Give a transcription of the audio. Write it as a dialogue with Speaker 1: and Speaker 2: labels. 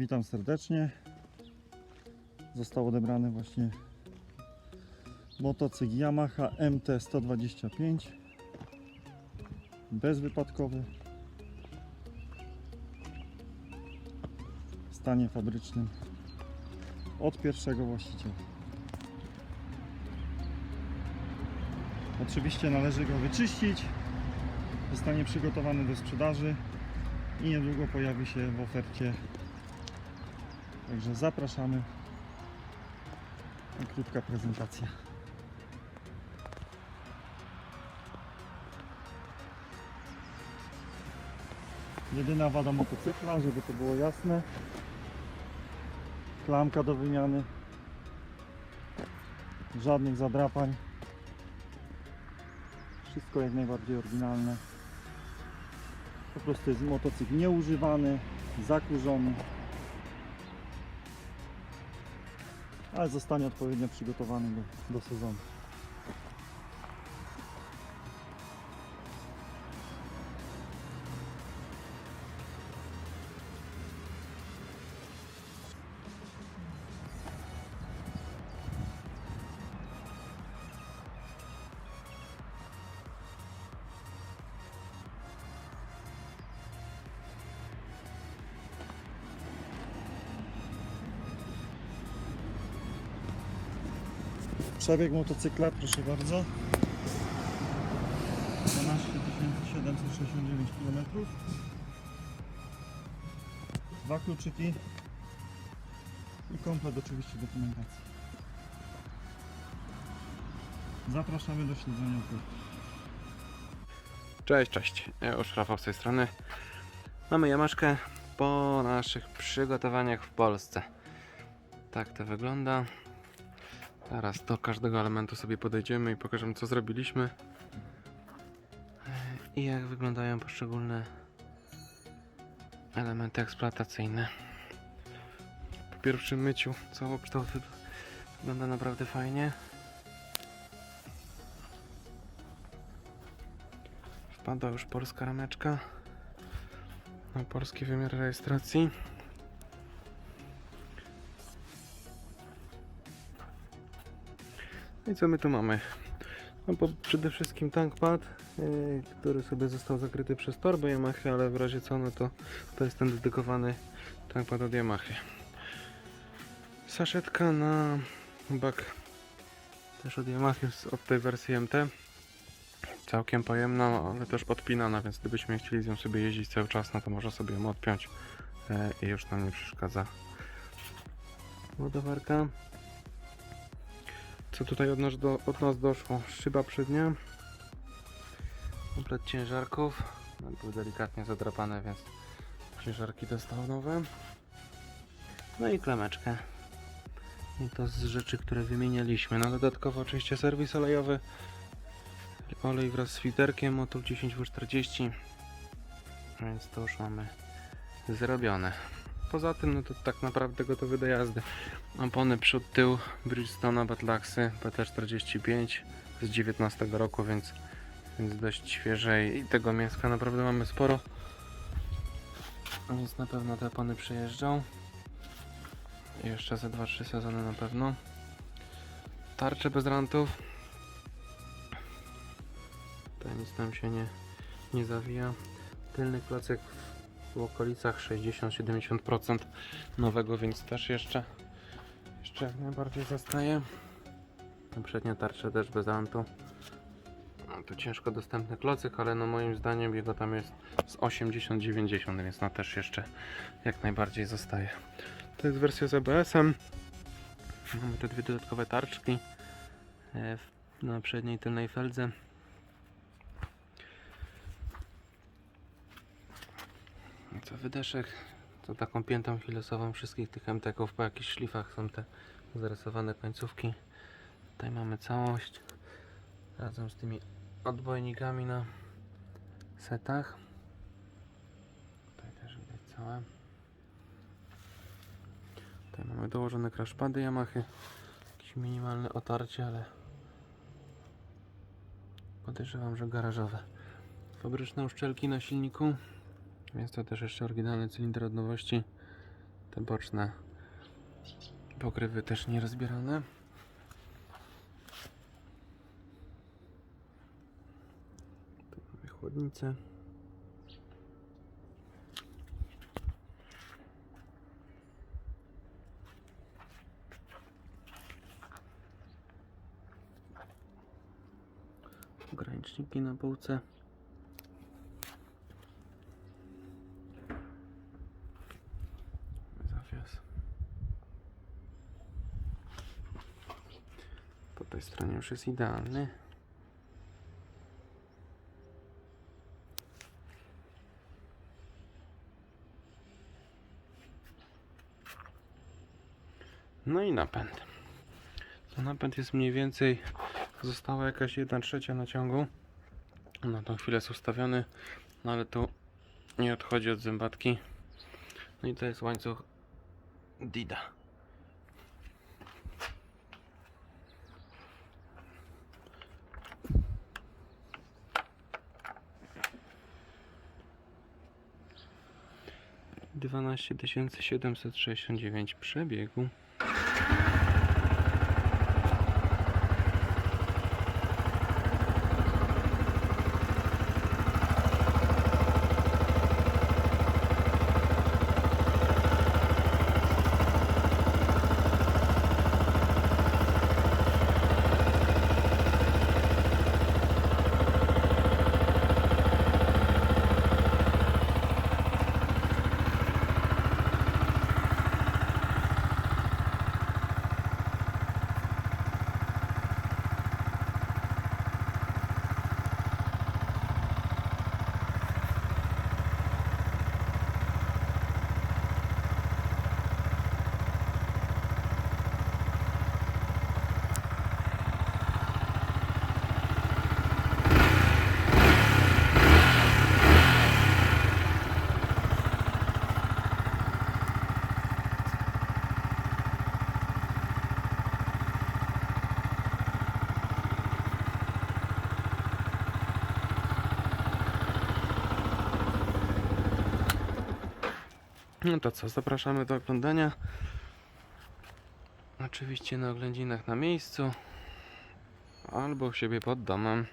Speaker 1: Witam serdecznie. Został odebrany właśnie motocykl Yamaha MT-125 bezwypadkowy w stanie fabrycznym od pierwszego właściciela. Oczywiście należy go wyczyścić. Zostanie przygotowany do sprzedaży i niedługo pojawi się w ofercie. Także zapraszamy. I krótka prezentacja. Jedyna wada motocykla, żeby to było jasne. Klamka do wymiany. Żadnych zadrapań. Wszystko jak najbardziej oryginalne. Po prostu jest motocykl nieużywany, zakurzony. Ale zostanie odpowiednio przygotowany do, do sezonu. Przebieg motocykla, proszę bardzo. 12 769 km. Dwa kluczyki i komplet oczywiście dokumentacji. Zapraszamy do śledzenia oferty.
Speaker 2: Cześć, cześć. Już Rafał z tej strony. Mamy jamaszkę po naszych przygotowaniach w Polsce. Tak to wygląda. Teraz do każdego elementu sobie podejdziemy i pokażemy co zrobiliśmy. I jak wyglądają poszczególne elementy eksploatacyjne. Po pierwszym myciu całokształt wy- wygląda naprawdę fajnie. Wpadła już polska rameczka na polski wymiar rejestracji. I co my tu mamy? No bo przede wszystkim tankpad, yy, który sobie został zakryty przez torbę Yamaha, ale w razie co, no to to jest ten dedykowany tankpad od Yamaha. Saszetka na bak też od Yamaha od tej wersji MT całkiem pojemna, ale też odpinana, więc gdybyśmy chcieli z nią sobie jeździć cały czas, no to można sobie ją odpiąć e, i już nam nie przeszkadza. Ładowarka. Co tutaj od nas, do, od nas doszło? Szyba przednia. Komplet ciężarków. No, były delikatnie zadrapane, więc ciężarki dostały nowe. No i klameczkę. I to z rzeczy, które wymienialiśmy. No dodatkowo oczywiście serwis olejowy olej wraz z filterkiem motul 10W40 więc to już mamy zrobione poza tym no to tak naprawdę gotowy do jazdy. Opony przód tył Bridgestone Batlaxy PT45 z 19 roku więc, więc dość świeżej i tego mięska naprawdę mamy sporo. Więc na pewno te opony przejeżdżą. Jeszcze ze 2-3 sezony na pewno. Tarcze bez rantów. Tutaj nic tam się nie, nie zawija. Tylny klocek w okolicach 60-70% nowego, więc też jeszcze, jeszcze jak najbardziej zostaje. Przednia tarcza też bez antu. No, to ciężko dostępny klocyk, ale no moim zdaniem jego tam jest z 80-90, więc no też jeszcze jak najbardziej zostaje. To jest wersja z ABS-em. Mamy te dwie dodatkowe tarczki e, na przedniej i tylnej feldze. Co wydeszek, to taką piętą hilosową wszystkich tych MTK-ów po jakichś szlifach są te zarysowane końcówki. Tutaj mamy całość razem z tymi odbojnikami na setach. Tutaj też widać całe. Tutaj mamy dołożone crashpady Yamaha. Jakieś minimalne otarcie, ale podejrzewam, że garażowe. Fabryczne uszczelki na silniku. Więc to też jeszcze oryginalny cylinder od nowości. Te boczne pokrywy też nie rozbierane. Tu mamy chłodnicę. Ograniczniki na półce. Po tej stronie już jest idealny. No i napęd. To napęd jest mniej więcej, została jakaś 1 trzecia naciągu. Na tą chwilę jest ustawiony, no ale tu nie odchodzi od zębatki. No i to jest łańcuch Dida. Dwanaście tysięcy siedemset sześćdziesiąt dziewięć przebiegu. No to co, zapraszamy do oglądania. Oczywiście na oględzinach na miejscu albo u siebie pod domem.